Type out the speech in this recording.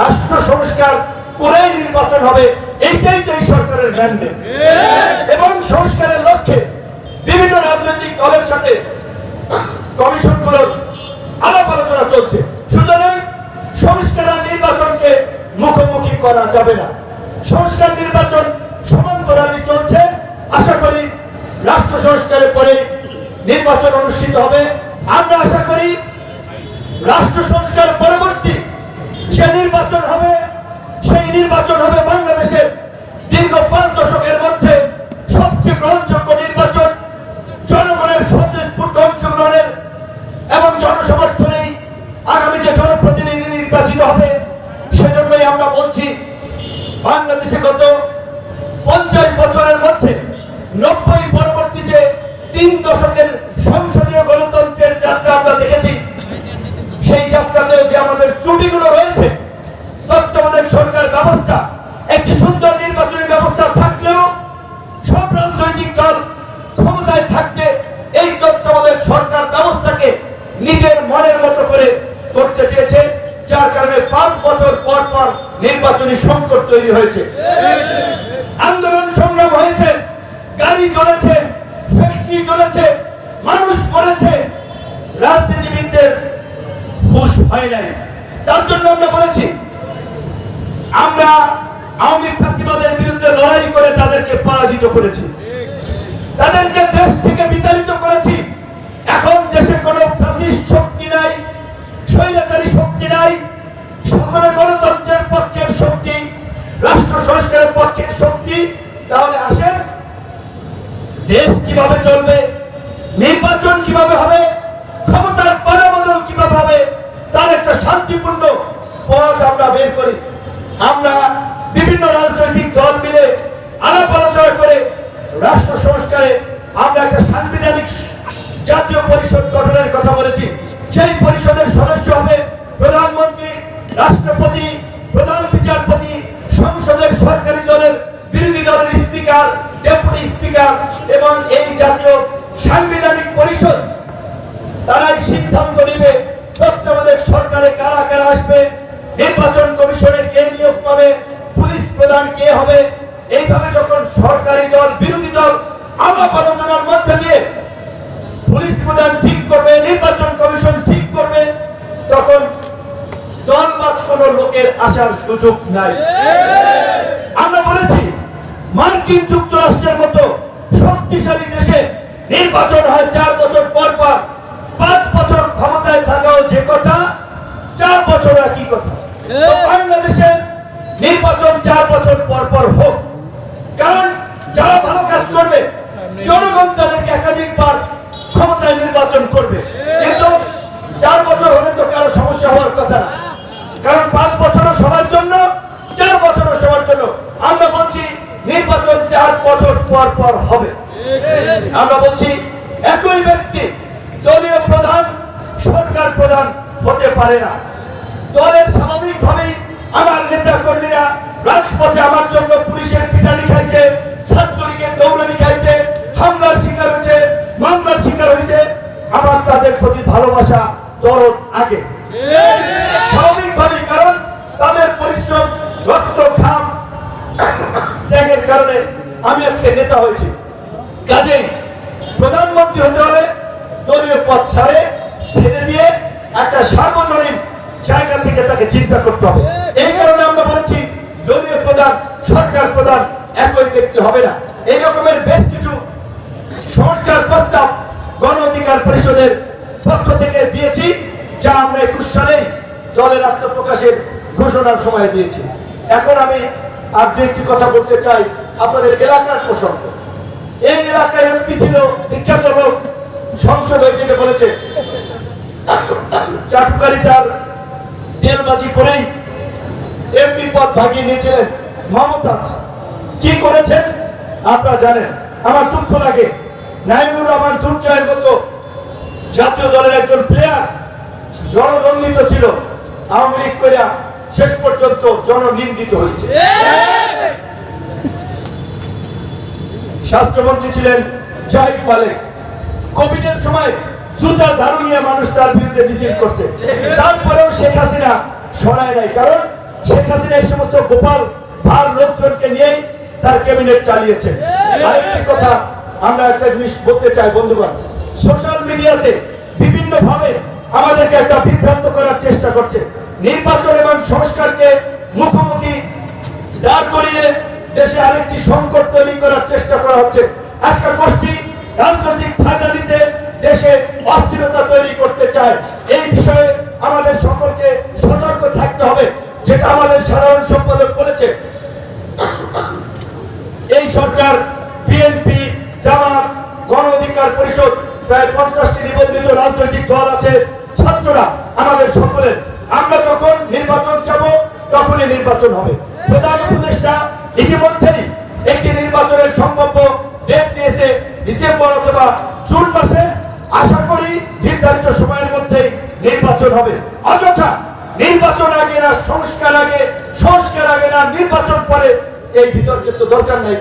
রাষ্ট্র সংস্কার করেই নির্বাচন হবে এইটাই তো এই সরকারের ম্যান্ডেট এবং সংস্কারের লক্ষ্যে বিভিন্ন রাজনৈতিক দলের সাথে কমিশনগুলোর আলাপ আলোচনা চলছে। সুতরাং সংস্কার আর নির্বাচনকে মুখোমুখি করা যাবে না। সংস্কার নির্বাচন সমান্তরালি চলছে। আশা করি রাষ্ট্র সংস্কারের পরে নির্বাচন অনুষ্ঠিত হবে। আমরা আশা করি রাষ্ট্র সংস্কার পরবর্তী যে নির্বাচন হবে, সেই নির্বাচন হবে বাংলাদেশের দীর্ঘ পাঁচ দশকের মধ্যে সবচেয়ে গ্রহণযোগ্য নির্বাচন। জনগণের স্বতঃস্ফূর্ত অংশগ্রহণের এবং জনসমর্থনেই আগামী যে জনপ্রতিনিধি নির্বাচিত হবে, সেজন্যই আমরা বলছি, বাংলাদেশে গত পঞ্চাশ বছরের মধ্যে নব্বই পরবর্তী যে তিন দশকের সংসদীয় গণতন্ত্রের যাত্রা আমরা দেখেছি, সেই যাত্রাতেও যে আমাদের ত্রুটিগুলো রয়েছে তত্ত্বাবধায়ক সরকার ব্যবস্থা একটি সুন্দর নির্বাচনী ব্যবস্থা থাকলেও সব রাজনৈতিক দল ক্ষমতায় থাকতে এই তত্ত্বাবধায়ক সরকার ব্যবস্থাকে নিজের মনের মতো করে করতে চেয়েছে যার কারণে পাঁচ বছর পর পর নির্বাচনী সংকট তৈরি হয়েছে। আন্দোলন সংগ্রাম হয়েছে, গাড়ি চলেছে ফ্যাক্টরি চলেছে, মানুষ মরেছে, রাজনীতিবিদদের হুশ হয় নাই। তার জন্য আমরা বলেছি, আমরা আওয়ামী ফাঁসিবাদের বিরুদ্ধে লড়াই করে তাদেরকে পরাজিত করেছি। তাদেরকে পক্ষের শক্তি, তাহলে আসেন। দেশ কীভাবে চলবে, নির্বাচন কীভাবে হবে, ক্ষমতার পালাবদল কীভাবে হবে, তার একটা শান্তিপূর্ণ পথ আমরা বের করি আমরা বিভিন্ন রাজনৈতিক দল মিলে আলাপ আলোচনা করে রাষ্ট্র সংস্কারে আমরা একটা সাংবিধানিক জাতীয় পরিষদ গঠনের কথা বলেছি সেই পরিষদের সদস্য হবে প্রধানমন্ত্রী রাষ্ট্রপতি প্রধান বিচারপতি সংসদের সরকারি দলের বিরোধী দলের স্পিকার ডেপুটি এবং এই জাতীয় সাংবিধানিক পরিষদ, তারাই সিদ্ধান্ত নেবে তত্ত্বাবধায়ক সরকারে কারা কারা আসবে, নির্বাচন কমিশনে কে নিয়োগ পাবে, পুলিশ প্রধান কে হবে। এইভাবে যখন সরকারি দল, বিরোধী দল আলাপ আলোচনার মধ্যে দিয়ে পুলিশ প্রধান ঠিক করবে, নির্বাচন কমিশন ঠিক করবে, তখন দলবাজ কোন লোকের আসার সুযোগ নাই। আমরা বলেছি, মার্কিন যুক্তরাষ্ট্রের মতো শক্তিশালী দেশে নির্বাচন হয় চার বছর পর পর পাঁচ বছর ক্ষমতায় থাকাও যে কথা চার বছর একই কথা তো বাংলাদেশে নির্বাচন চার বছর পর পর হোক। কারণ যারা ভালো কাজ করবে, জনগণ তাদেরকে একাধিকবার ক্ষমতায় নির্বাচন করবে। কিন্তু চার বছর হলে তো কারও সমস্যা হওয়ার কথা না। কারণ পাঁচ বছরও সবার জন্য, চার বছরও সবার জন্য। আমরা বলছি নির্বাচন চার বছর পর পর হবে। আমরা বলছি একই ব্যক্তি, দলীয় প্রধান, সরকার প্রধান হতে পারে না। দলের স্বাভাবিকভাবেই আমার নেতা কর্মীরা রাজপথে আমার জন্য পুলিশের পিটানি খাইছে ছাত্রলীগের দৌড়ানি খাইছে হামলার শিকার হয়েছে, মামলার শিকার হয়েছে। আমার তাদের প্রতি ভালোবাসা দরদ আগে। স্বাভাবিকভাবেই, কারণ তাদের পরিশ্রম, রক্ত, ঘাম, ত্যাগের কারণে আমি আজকে নেতা হয়েছি। কাজেই প্রধানমন্ত্রী হতে হলে দলীয় পথ ছাড়ে, ছেড়ে দিয়ে একটা সার্বজনীন জায়গা থেকে তাকে চিন্তা করতে হবে। এই কারণে আমরা বলেছি দলীয় প্রধান, সরকার প্রধান, একই ব্যক্তি হবে না। এই রকমের বেশ কিছু সংস্কার প্রস্তাব গণ অধিকার পরিষদের পক্ষ থেকে দিয়েছি, যা আমরা একুশ সালেই দলের আত্মপ্রকাশের ঘোষণার সময় দিয়েছি। এখন আমি আর দু একটি কথা বলতে চাই আপনাদের এলাকার প্রসঙ্গ। এই এলাকায় এমপি ছিল বিখ্যাত লোক সংসদ যেটা বলেছে চাটুকারি তার তেলবাজি করেই ভাগিয়ে নিয়েছিলেন মমতাজ। কি করেছেন? আপনারা জানেন, আমার দুঃখ লাগে। নাইমুর রহমান দুর্জয়ের মতো জাতীয় দলের একজন প্লেয়ার জনদন্ডিত ছিল। আওয়ামী লীগ করে শেষ পর্যন্ত জননিন্দিত হয়েছে। স্বাস্থ্যমন্ত্রী ছিলেন জাহিদ মালিক। কোভিডের সময় জুতা ঝাড়ু নিয়ে মানুষ তার বিরুদ্ধে মিছিল করছে। তারপরেও শেখ হাসিনা সরায় নাই, কারণ শেখ হাসিনা এই সমস্ত গোপাল ভার লোকজনকে নিয়েই তার ক্যাবিনেট চালিয়েছে। আরেকটি কথা আমরা একটা জিনিস বলতে চাই, বন্ধুগণ। সোশ্যাল মিডিয়াতে বিভিন্ন ভাবে আমাদেরকে একটা বিভ্রান্ত করার চেষ্টা করছে। নির্বাচন এবং সংস্কারকে মুখোমুখি দাঁড় করিয়ে দেশে আরেকটি সংকট তৈরি করার চেষ্টা করা হচ্ছে একটা গোষ্ঠী রাজনৈতিক ফায়দা নিতে দেশে অস্থিরতা তৈরি চায় এই বিষয়ে আমাদের সকলকে সতর্ক থাকতে হবে, যেটা আমাদের সাধারণ সম্পাদক বলেছে। এই সরকার, বিএনপি, জামাত, গণ অধিকার পরিষদ, প্রায় পঞ্চাশটি নিবন্ধিত রাজনৈতিক দল আছে, ছাত্ররা আমাদের সকলের। আমরা যখন নির্বাচন চাব, তখনই নির্বাচন হবে। প্রধান উপদেষ্টা ইতিমধ্যেই একটি নির্বাচনের সম্ভাব্য ডেট দিয়েছে, ডিসেম্বর অথবা জুন মাসে। আশা করি নির্ধারিত মধ্যেই নির্বাচন হবে। অযথা নির্বাচন আগে না, সংস্কার আগে সংস্কার আগে না, নির্বাচন পরে এই বিতর্কের তো দরকার নাই।